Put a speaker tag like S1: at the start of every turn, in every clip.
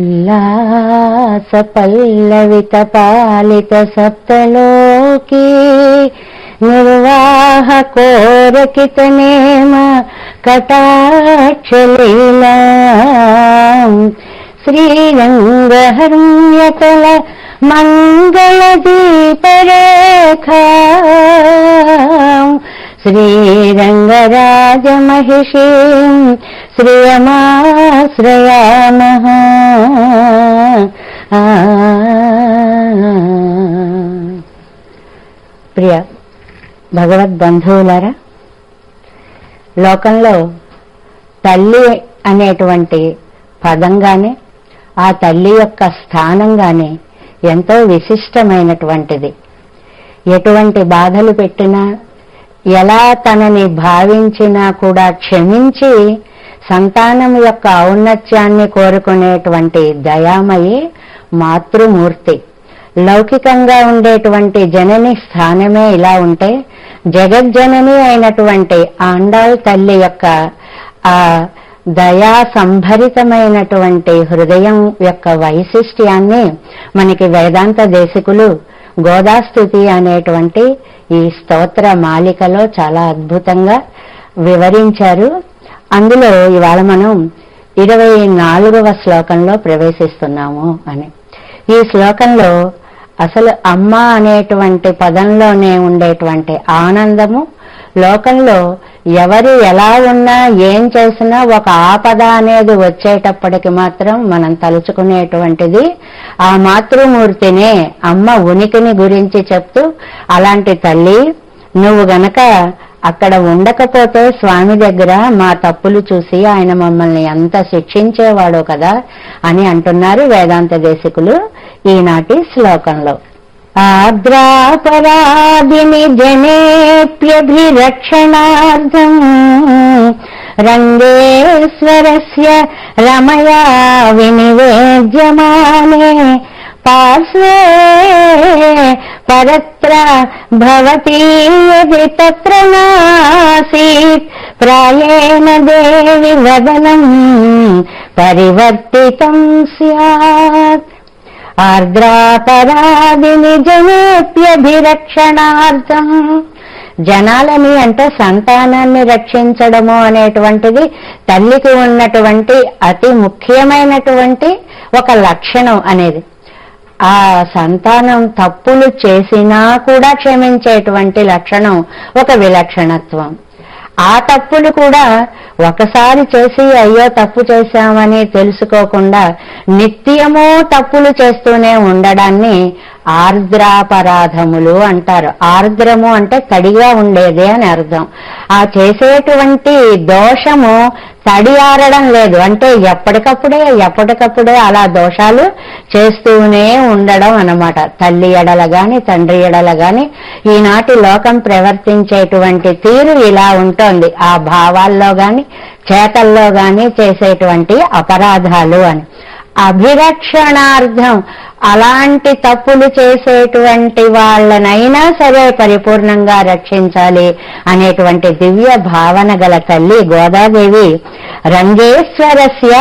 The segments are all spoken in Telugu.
S1: ఉల్లాస పల్లవిత పాలిత సప్తలోకి నిర్వాహ కోరకితనేమ కటాక్షలీలా. శ్రీరంగహర్మ్యతల మంగళ దీపరేఖ. శ్రీరంగరాజమహిషీం శ్రియమాశ్రయామః ఆ. ప్రియ భగవద్బంధువులారా లోకంలో తల్లి అనేటువంటి పదంగానే ఆ తల్లి యొక్క స్థానంగానే ఎంతో విశిష్టమైనటువంటిది ఎటువంటి బాధలు పెట్టినా ఎలా తనని భావించినా కూడా క్షమించి సంతానం యొక్క ఔన్నత్యాన్ని కోరుకునేటువంటి దయామయి మాతృమూర్తి. లౌకికంగా ఉండేటువంటి జనని స్థానమే ఇలా ఉంటే జగజ్జనని అయినటువంటి ఆండాల్ తల్లి యొక్క ఆ దయా సంభరితమైనటువంటి హృదయం యొక్క వైశిష్ట్యాన్ని మనకి వేదాంత దేశికులు గోదాస్థుతి అనేటువంటి ఈ స్తోత్ర మాలికలో చాలా అద్భుతంగా వివరించారు. అందులో ఇవాళ మనం ఇరవై నాలుగవ శ్లోకంలో ప్రవేశిస్తున్నాము అని. ఈ శ్లోకంలో అసలు అమ్మ అనేటువంటి పదంలోనే ఉండేటువంటి ఆనందము లోకంలో ఎవరు ఎలా ఉన్నా ఏం చేసినా ఒక ఆపద అనేది వచ్చేటప్పటికి మాత్రం మనం తలుచుకునేటువంటిది ఆ మాతృమూర్తినే అమ్మ ఉనికిని గురించి చెప్తూ అలాంటి తల్లి నువ్వు గనక అక్కడ ఉండకపోతే స్వామి దగ్గర మా తప్పులు చూసి ఆయన మమ్మల్ని ఎంత శిక్షించేవాడో కదా అని అంటున్నారు వేదాంత దేశికులు ఈనాటి శ్లోకంలో. आद्रापरादिनिजनेऽप्यभिरक्षणार्थम् रङ्गेश्वरस्य रमया विनिवेद्यमाने पार्श्वे परत्र भवती यदि तत्र नासीत् प्रायेण देवि वदनम् परिवर्तितम् स्यात्। ఆర్ద్రాపరాధిని జనేప్యభిరక్షణార్థం. జనాలని అంటే సంతానాన్ని రక్షించడము అనేటువంటిది తల్లికి ఉన్నటువంటి అతి ముఖ్యమైనటువంటి ఒక లక్షణం అనేది. ఆ సంతానం తప్పులు చేసినా కూడా క్షమించేటువంటి లక్షణం ఒక విలక్షణత్వం. ఆ తప్పులు కూడా ఒకసారి చేసి అయ్యో తప్పు చేశామని తెలుసుకోకుండా నిత్యము తప్పులు చేస్తూనే ఉండడాన్ని ఆర్ద్రాపరాధములు అంటారు. ఆర్ద్రము అంటే తడిగా ఉండేది అని అర్థం. ఆ చేసేటువంటి దోషము తడి ఆరడం లేదు. అంటే ఎప్పటికప్పుడే ఎప్పటికప్పుడే అలా దోషాలు చేస్తూనే ఉండడం అన్నమాట. తల్లి ఎడల గాని తండ్రి ఎడల గాని ఈనాటి లోకం ప్రవర్తించేటువంటి తీరు ఇలా ఉంటుంది. ఆ భావాల్లో గాని చేతల్లో గాని చేసేటువంటి అపరాధాలు అని. అభిరక్షణార్థం అలాంటి తప్పులు చేసేటువంటి వాళ్ళనైనా సరే పరిపూర్ణంగా రక్షించాలి అనేటువంటి దివ్య భావన గల తల్లి గోదాదేవి. రంగేశ్వరస్య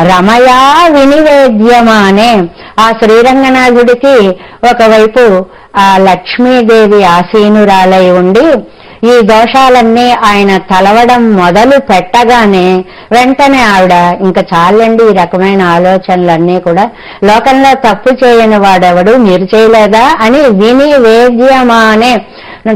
S1: రమయా వినివేద్యమానే. ఆ శ్రీరంగనాథుడికి ఒకవైపు ఆ లక్ష్మీదేవి ఆసీనురాలై ఉండి ఈ దోషాలన్నీ ఆయన తలవడం మొదలు పెట్టగానే వెంటనే ఆవిడ ఇంకా చాలండి ఈ రకమైన ఆలోచనలన్నీ కూడా. లోకంలో తప్పు చేయని వాడెవడు? మీరు చేయలేదా? అని విని వేద్యమానే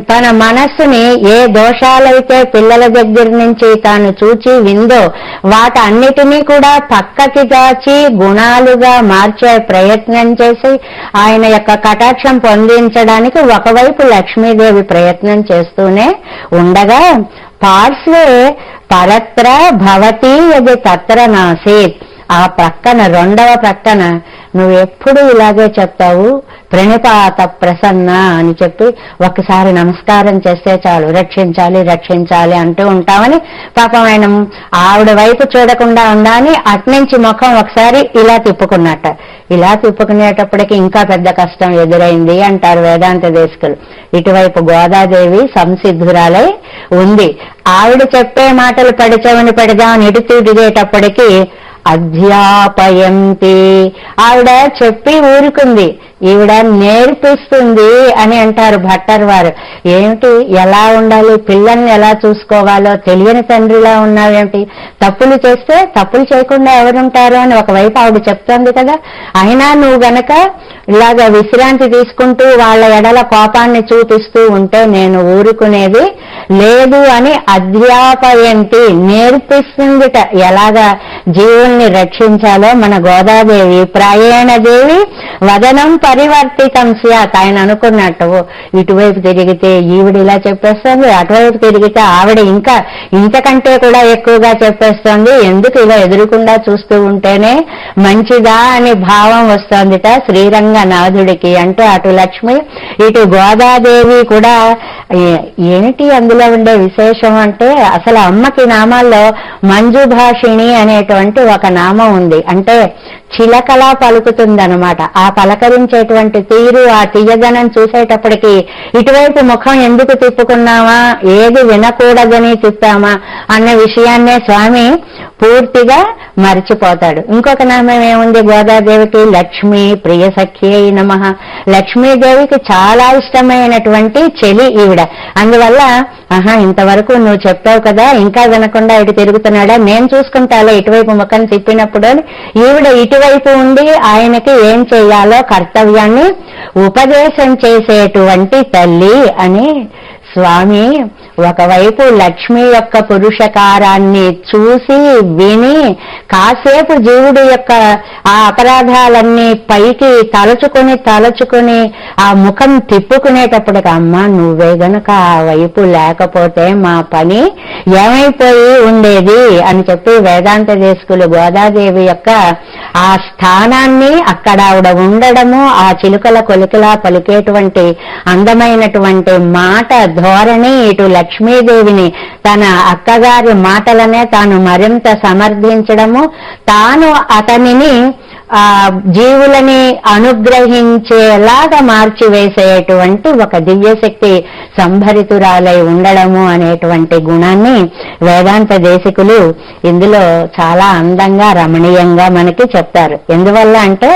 S1: తన మనస్సుని ఏ దోషాలైతే పిల్లల దగ్గర నుంచి తాను చూచి విందో వాటన్నిటినీ కూడా పక్కకి దాచి గుణాలుగా మార్చే ప్రయత్నం చేసి ఆయన యొక్క కటాక్షం పొందించడానికి ఒకవైపు లక్ష్మీదేవి ప్రయత్నం చేస్తూనే ఉండగా పార్శ్వే పరత్ర భవతి అది తత్ర నాసీత్. ఆ ప్రక్కన రెండవ ప్రక్కన నువ్వు ఎప్పుడు ఇలాగే చెప్తావు? ప్రణిపాత ప్రసన్న అని చెప్పి ఒకసారి నమస్కారం చేస్తే చాలు రక్షించాలి రక్షించాలి అంటూ ఉంటామని పాపం ఆయన ఆవిడ వైపు చూడకుండా ఉండాలని అట్నుంచి ముఖం ఒకసారి ఇలా తిప్పుకున్నట్ట. ఇలా తిప్పుకునేటప్పటికి ఇంకా పెద్ద కష్టం ఎదురైంది అంటారు వేదాంత దేశకులు. ఇటువైపు గోదాదేవి సంసిద్ధురాలై ఉంది. ఆవిడ చెప్పే మాటలు పడిచవని పడిదామని ఇటు తిరిగేటప్పటికీ అధ్యాపయంతి. ఆవిడ చెప్పి ఊరుకుంది ఈవిడ నేర్పిస్తుంది అని అంటారు భట్టర్ వారు. ఏమిటి? ఎలా ఉండాలి? పిల్లల్ని ఎలా చూసుకోవాలో? తెలియని తండ్రిలా ఉన్నావేమిటి? తప్పులు చేస్తే తప్పులు చేయకుండా ఎవరుంటారు అని ఒకవైపు ఆవిడ చెప్తోంది కదా. అయినా నువ్వు గనక ఇలాగ విశ్రాంతి తీసుకుంటూ వాళ్ళ ఎడల కోపాన్ని చూపిస్తూ ఉంటే నేను ఊరుకునేది లేదు అని అధ్యాపయంతి నేర్పిస్తుందిట. ఎలాగా జీవుల్ని రక్షించాలో మన గోదాదేవి ప్రాయేణదేవి వదనం పరివర్తితం స్యాత్ ఆయన అనుకున్నట్టు ఇటువైపు తిరిగితే ఈవిడ ఇలా చెప్పేస్తుంది అటువైపు తిరిగితే ఆవిడ ఇంకా ఇంతకంటే కూడా ఎక్కువగా చెప్పేస్తుంది. ఎందుకు ఇలా ఎదురుకుండా చూస్తూ ఉంటేనే మంచిదా అని భావం వస్తోందిట శ్రీరంగనాథుడికి. అంటే అటు లక్ష్మి ఇటు గోదాదేవి కూడా ఏమిటి అందులో ఉండే విశేషం అంటే అసలు అమ్మకి నామాల్లో మంజుభాషిణి అనేటువంటి ఒక నామం ఉంది. అంటే చిలకలా పలుకుతుందనమాట ఆ పలకరించేటువంటి తీరు ఆ తీయదనం చూసేటప్పటికి ఇటువైపు ముఖం ఎందుకు తిప్పుకున్నామా? ఏది వినకూడదని తిప్పామా అన్న విషయాన్నే స్వామి పూర్తిగా మర్చిపోతాడు. ఇంకొక నామం ఏముంది? గోదాదేవికి లక్ష్మి ప్రియ సఖ్యే నమ. లక్ష్మీదేవికి చాలా ఇష్టమైనటువంటి చెలి ఈవిడ. అందువల్ల ఆహా ఇంతవరకు నువ్వు చెప్పావు కదా ఇంకా వినకుండా ఇటు తిరుగుతున్నాడా? నేను చూసుకుంటాలే ఇటువైపు ముఖం తిప్పినప్పుడు ఈవిడ ఇటువైపు ఉండి ఆయనకి ఏం చేయాలో కర్తవ్యాన్ని ఉపదేశం చేసేటువంటి తల్లి అని స్వామి ఒకవైపు లక్ష్మి యొక్క పురుషకారాన్ని చూసి విని కాసేపు జీవుడి యొక్క ఆ అపరాధాలన్నీ పైకి తలచుకొని తలచుకొని ఆ ముఖం తిప్పుకునేటప్పటికి అమ్మ నువ్వే గనుక ఆ వైపు లేకపోతే మా పని ఏమైపోయి ఉండేది అని చెప్పి వేదాంత దేశకులు గోదాదేవి యొక్క ఆ స్థానాన్ని అక్కడ ఆవిడ ఉండడము ఆ చిలుకల కొలికలా పలికేటువంటి అందమైనటువంటి మాట ధోరణి ఇటు లక్ష్మీదేవిని తన అక్కగారి మాటలనే తాను మరింత సమర్థించడము. తాను అతనిని ఆ జీవులని అనుగ్రహించేలాగా మార్చివేసేటువంటి ఒక దివ్యశక్తి సంభరితురాలై ఉండడము అనేటువంటి గుణాన్ని వేదాంత దేశికులు ఇందులో చాలా అందంగా రమణీయంగా మనకి చెప్తారు. ఎందువల్ల అంటే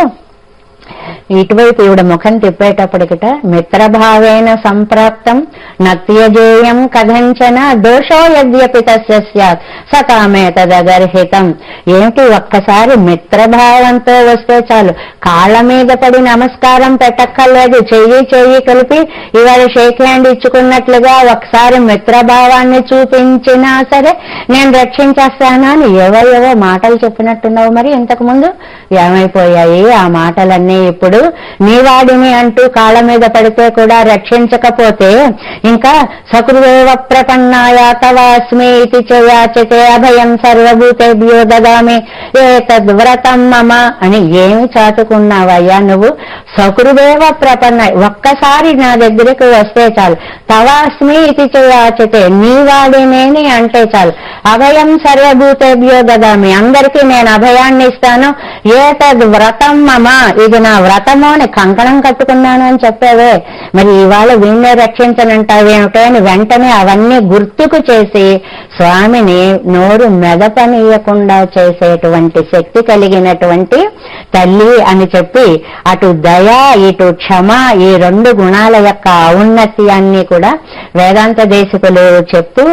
S1: ఇటువైపు ఈవిడ ముఖం తిప్పేటప్పటికిట మిత్రభావేన సంప్రాప్తం నత్యజేయం కథంచన దోషో యద్యపి తస్య స్యాత్ సకామే తదగర్హితం ఏమిటి ఒక్కసారి మిత్రభావంతో వస్తే చాలు? కాళ్ళ మీద పడి నమస్కారం పెట్టక్కర్లేదు. చెయ్యి చెయ్యి కలిపి ఇవాళ షేక్ హ్యాండ్ ఇచ్చుకున్నట్లుగా ఒకసారి మిత్రభావాన్ని చూపించినా సరే నేను రక్షించేస్తానా అని ఎవో మాటలు చెప్పినట్టున్నావు మరి ఇంతకు ముందు ఏమైపోయాయి ఆ మాటలన్నీ ఇప్పుడు? నీ వాడిని అంటూ కాళ్ళ మీద పడితే కూడా రక్షించకపోతే ఇంకా సకృదేవ ప్రపన్నాయ తవాస్మి ఇది చేయాచతే అభయం సర్వభూతేభ్యో దదామి. ఏ తద్వ్రతం మమ అని ఏమి చాటుకున్నావయ్యా నువ్వు? సకృదేవ ప్రపన్న ఒక్కసారి నా దగ్గరికి వస్తే చాలు. తవాస్మి ఇది చేయాచతే నీ వాడినేని అంటే చాలు. అభయం సర్వభూతేభ్యో దదామి. అందరికీ నేను అభయాన్ని ఇస్తాను. ఏ తద్వ్రతం మమ? ఇది నా వ్రతం. అని కంకణం కట్టుకున్నాను అని చెప్పేవే. మరి ఇవాళ వీణ్ణే రక్షించనంటావేమిటో అని వెంటనే అవన్నీ గుర్తుకు చేసి స్వామిని నోరు మెదపనీయకుండా చేసేటువంటి శక్తి కలిగినటువంటి తల్లి అని చెప్పి అటు దయ ఇటు క్షమ ఈ రెండు గుణాల యొక్క ఔన్నత్యాన్ని కూడా వేదాంత దేశకులు చెప్తూ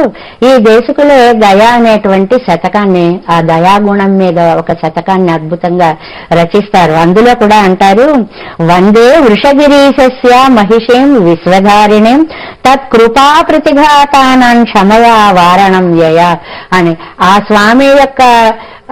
S1: ఈ దేశకులు దయ అనేటువంటి శతకాన్ని ఆ దయాగుణం మీద ఒక శతకాన్ని అద్భుతంగా రచిస్తారు. అందులో కూడా అంటారు వందే వృషగిరీశస్య మహిషీం విశ్వధారిణీం తత్కృపా ప్రతిఘాతానం క్షమయా వారణం యయ అని ఆ స్వామి యొక్క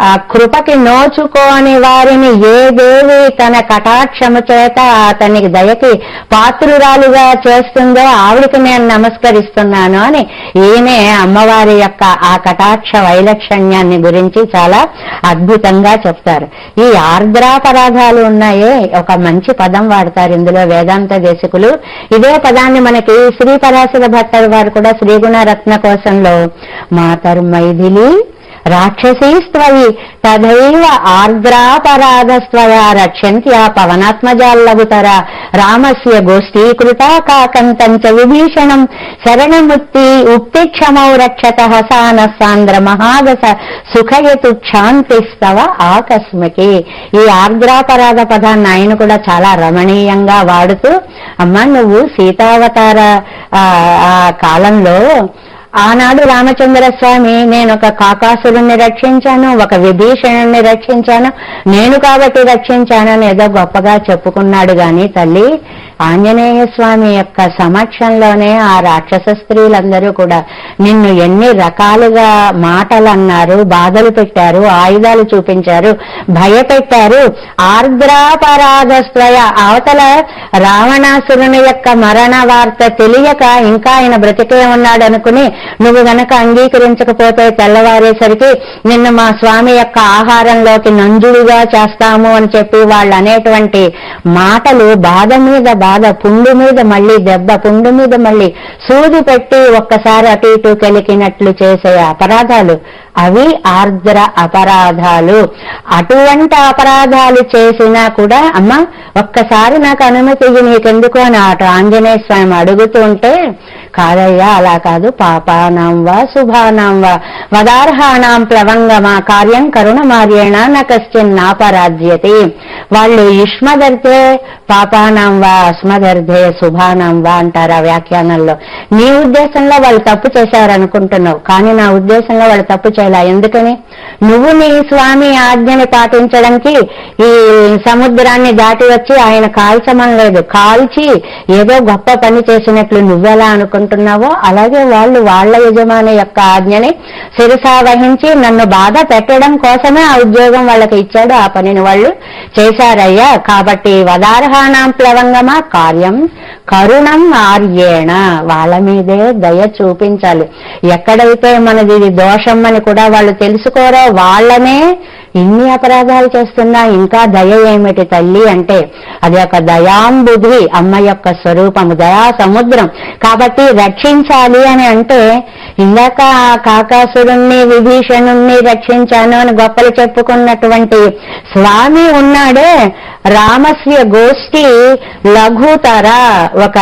S1: ఆ కృపకి నోచుకోని వారిని ఏ దేవి తన కటాక్షము చేత అతనికి దయకి పాత్రురాలుగా చేస్తుందో ఆవిడికి నేను నమస్కరిస్తున్నాను అని ఈయనే అమ్మవారి యొక్క ఆ కటాక్ష వైలక్షణ్యాన్ని గురించి చాలా అద్భుతంగా చెప్తారు. ఈ ఆర్ద్రాపరాధాలు ఉన్నాయే ఒక మంచి పదం వాడతారు ఇందులో వేదాంత దేశకులు. ఇదే పదాన్ని మనకి శ్రీ పరాశర భట్టర్ వారు కూడా శ్రీగుణ రత్న కోశంలో మాతరు మైథిలి రాక్షసీస్త్వయి తథైవ ఆర్ద్రాపరాధస్వయా రక్షంత్యా పవనాత్మజాల్లగుతర. రామస్య గోష్ఠీ కాకంతం చ విభీషణం. శరణముక్తి ఉక్తిక్షమౌ రక్షత సాన సాంద్ర మహాదశ. సుఖయతు క్షాంతిస్తవ ఆకస్మికి. ఈ ఆర్ద్రాపరాధ పదాన్ని ఆయన కూడా చాలా రమణీయంగా వాడుతూ అమ్మ నువ్వు సీతావతార ఆ కాలంలో ఆనాడు రామచంద్ర స్వామి నేను ఒక కాకాసురుణ్ణి రక్షించాను ఒక విభీషణుణ్ణి రక్షించాను నేను కాబట్టి రక్షించానని ఏదో గొప్పగా చెప్పుకున్నాడు గాని తల్లి ఆంజనేయ స్వామి యొక్క సమక్షంలోనే ఆ రాక్షస స్త్రీలందరూ కూడా నిన్ను ఎన్ని రకాలుగా మాటలు అన్నారు బాధలు పెట్టారు ఆయుధాలు చూపించారు భయపెట్టారు. ఆర్ద్రాపరాధస్వయ అవతల రావణాసురుని యొక్క మరణ వార్త తెలియక ఇంకా ఆయన బ్రతికే ఉన్నాడనుకుని నువ్వు గనక అంగీకరించకపోతే తెల్లవారేసరికి నిన్ను మా స్వామి యొక్క ఆహారంలోకి నంజుడుగా చేస్తాము అని చెప్పి వాళ్ళు అనేటువంటి మాటలు బాధ మీద బాధ పుండు మీద మళ్ళీ దెబ్బ పుండు మీద మళ్ళీ సూది పెట్టి ఒక్కసారి అటు ఇటు కలికినట్లు చేసే అపరాధాలు. అవి ఆర్ద్ర అపరాధాలు. అటువంటి అపరాధాలు చేసినా కూడా అమ్మ ఒక్కసారి నాకు అనుమతి నీకెందుకు అని అటు ఆంజనేయ స్వామి అడుగుతూ ఉంటే కాదయ్యా అలా కాదు. పాపానాం వా శుభానాం వా. వదార్హానాం ప్లవంగమా కార్యం కరుణమార్యేణ న కశ్చిన్ నాపరాజ్యతే. వాళ్ళు యుష్మదర్థే పాపానాం వా అస్మదర్థే శుభానాం వా అంటారు ఆ వ్యాఖ్యానంలో. నీ ఉద్దేశంలో వాళ్ళు తప్పు చేశారనుకుంటున్నావు కానీ నా ఉద్దేశంలో వాళ్ళు తప్పు చేయలే. ఎందుకని? నువ్వు నీ స్వామి ఆజ్ఞని పాటించడానికి ఈ సముద్రాన్ని దాటి వచ్చి ఆయన కాల్చమని లేదు కాల్చి ఏదో గొప్ప పని చేసినట్లు నువ్వెలా అనుకుంటున్నావు? అలాగే వాళ్ళు వాళ్ళ యజమాని యొక్క ఆజ్ఞని శిరసా వహించి నన్ను బాధ పెట్టడం కోసమే ఆ ఉద్యోగం వాళ్ళకి ఇచ్చాడు. ఆ పనిని వాళ్ళు చేశారయ్యా. కాబట్టి వదార్హానాం ప్లవంగమా కార్యం కరుణం ఆర్యేణ. వాళ్ళ మీదే దయ చూపించాలి. ఎక్కడైతే మనది ఇది దోషం అని కూడా వాళ్ళు తెలుసుకోరో వాళ్ళనే ఇన్ని అపరాధాలు చేస్తున్నా ఇంకా దయ ఏమిటి తల్లి అంటే అది ఒక దయాంబుధి అమ్మ యొక్క స్వరూపము దయా సముద్రం. కాబట్టి రక్షించాలి అని అంటే ఇందాక కాకాసురుణ్ణి విభీషణుణ్ణి రక్షించాను అని గొప్పలు చెప్పుకున్నటువంటి స్వామి ఉన్నాడే రామస్య గోష్ఠి లఘుతర ఒక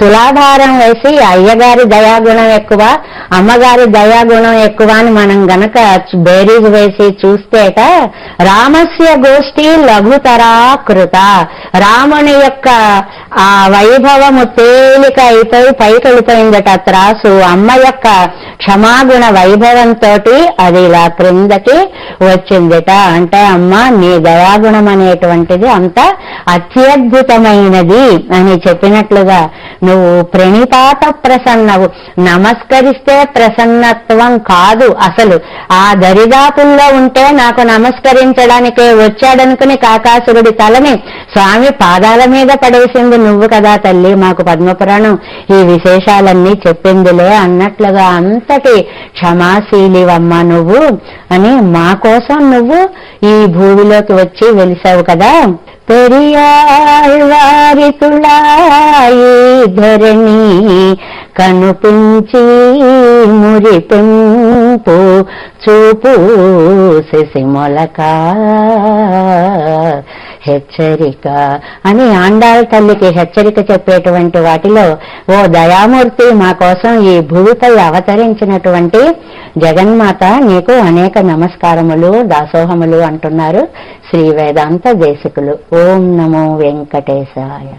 S1: తులాభారం వేసి అయ్యగారి దయాగుణం ఎక్కువ అమ్మగారి దయాగుణం ఎక్కువ అని మనం గనక బేరీజ్ వేసి చూస్తేట రామస్య గోష్ఠి లఘుతరాకృత. రాముని యొక్క ఆ వైభవము తేలిక అయిపోయి పైకెళ్ళిపోయిందట త్రాసు. అమ్మ యొక్క క్షమాగుణ వైభవంతో అది ఇలా క్రిందకి వచ్చిందిట. అంటే అమ్మ నీ దయాగుణం అనేటువంటిది అంత అత్యద్భుతమైనది అని చెప్పినట్లుగా నువ్వు ప్రణిపాత ప్రసన్నవు నమస్కరిస్తే ప్రసన్నత్వం కాదు అసలు. ఆ దరిదాపుల్లో ఉంటే నాకు నమస్కరించడానికే వచ్చాడనుకుని కాకాసురుడి తలని స్వామి పాదాల మీద పడేసింది నువ్వు కదా తల్లి మాకు పద్మపురాణం. ఈ విశేషాలన్నీ చెప్పిందిలే అన్నట్లుగా అంతటి క్షమాశీలివమ్మ నువ్వు అని మా కోసం నువ్వు ఈ భూమిలోకి వచ్చి వెలిసావు కదా. పెరియాళ్వారి తుళాయి ధరణి కనుపించి మురిపింపు చూపు శశిమొలక. హెచ్చరిక అని ఆండాళ్ తల్లికి హెచ్చరిక చెప్పేటువంటి వాటిలో ఓ దయామూర్తి మా కోసం ఈ భూమిపై అవతరించినటువంటి జగన్మాత నీకు అనేక నమస్కారములు దాసోహములు అంటున్నారు శ్రీ వేదాంత దేశికులు. ఓం నమో వెంకటేశాయ.